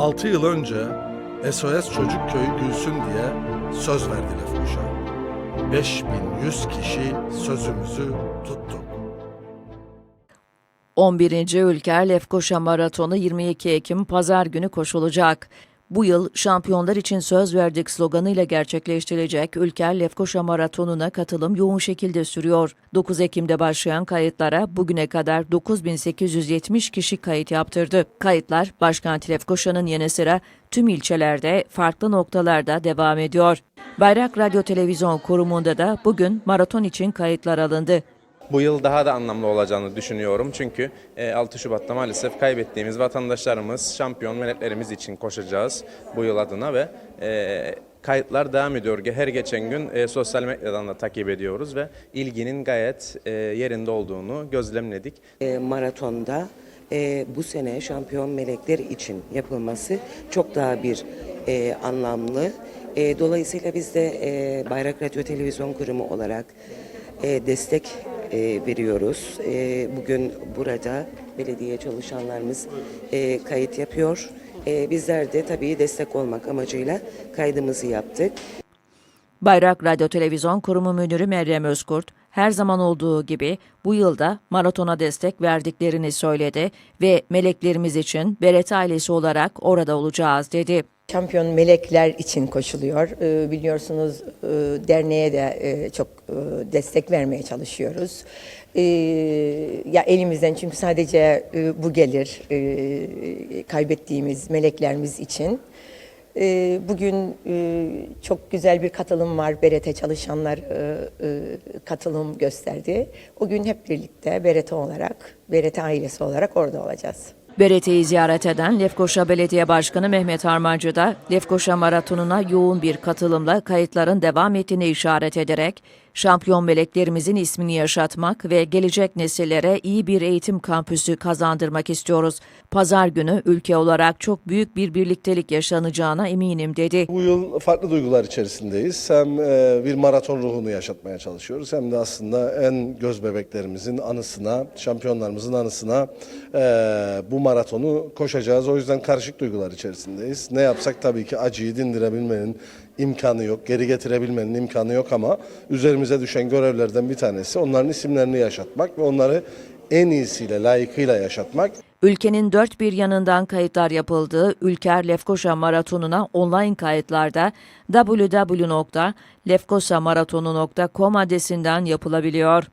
6 yıl önce SOS Çocuk Köyü gülsün diye söz verdi Lefkoşa. 5100 kişi sözümüzü tuttuk. 11. Ülker Lefkoşa Maratonu 22 Ekim Pazar günü koşulacak. Bu yıl şampiyonlar için söz verdik sloganıyla gerçekleştirilecek Ülker Lefkoşa Maratonu'na katılım yoğun şekilde sürüyor. 9 Ekim'de başlayan kayıtlara bugüne kadar 9870 kişi kayıt yaptırdı. Kayıtlar başkent Lefkoşa'nın yanı sıra tüm ilçelerde farklı noktalarda devam ediyor. Bayrak Radyo Televizyon Kurumu'nda da bugün maraton için kayıtlar alındı. Bu yıl daha da anlamlı olacağını düşünüyorum. Çünkü e, 6 Şubat'ta maalesef kaybettiğimiz vatandaşlarımız, şampiyon meleklerimiz için koşacağız bu yıl adına ve e, kayıtlar devam ediyor. Her geçen gün e, sosyal medyadan da takip ediyoruz ve ilginin gayet e, yerinde olduğunu gözlemledik. E, maratonda e, bu sene şampiyon melekler için yapılması çok daha bir e, anlamlı. E, dolayısıyla biz de e, Bayrak Radyo Televizyon Kurumu olarak e, destek e, veriyoruz. E, bugün burada belediye çalışanlarımız e, kayıt yapıyor. E, bizler de tabii destek olmak amacıyla kaydımızı yaptık. Bayrak Radyo Televizyon Kurumu Müdürü Meryem Özkurt, her zaman olduğu gibi bu yılda maratona destek verdiklerini söyledi ve meleklerimiz için Beret ailesi olarak orada olacağız dedi. Şampiyon melekler için koşuluyor. Ee, biliyorsunuz e, derneğe de e, çok e, destek vermeye çalışıyoruz. Ee, ya elimizden çünkü sadece bu gelir kaybettiğimiz meleklerimiz için. Ee, bugün çok güzel bir katılım var. Berete çalışanlar katılım gösterdi. O gün hep birlikte Berete olarak, Berete ailesi olarak orada olacağız. Berete'yi ziyaret eden Lefkoşa Belediye Başkanı Mehmet Harmancı da Lefkoşa Maratonu'na yoğun bir katılımla kayıtların devam ettiğini işaret ederek şampiyon meleklerimizin ismini yaşatmak ve gelecek nesillere iyi bir eğitim kampüsü kazandırmak istiyoruz. Pazar günü ülke olarak çok büyük bir birliktelik yaşanacağına eminim dedi. Bu yıl farklı duygular içerisindeyiz. Hem e, bir maraton ruhunu yaşatmaya çalışıyoruz hem de aslında en göz bebeklerimizin anısına, şampiyonlarımızın anısına e, bu maratonu koşacağız. O yüzden karışık duygular içerisindeyiz. Ne yapsak tabii ki acıyı dindirebilmenin imkanı yok, geri getirebilmenin imkanı yok ama üzerimize düşen görevlerden bir tanesi onların isimlerini yaşatmak ve onları en iyisiyle, layıkıyla yaşatmak. Ülkenin dört bir yanından kayıtlar yapıldığı Ülker Lefkoşa Maratonu'na online kayıtlarda www.lefkoşamaratonu.com adresinden yapılabiliyor.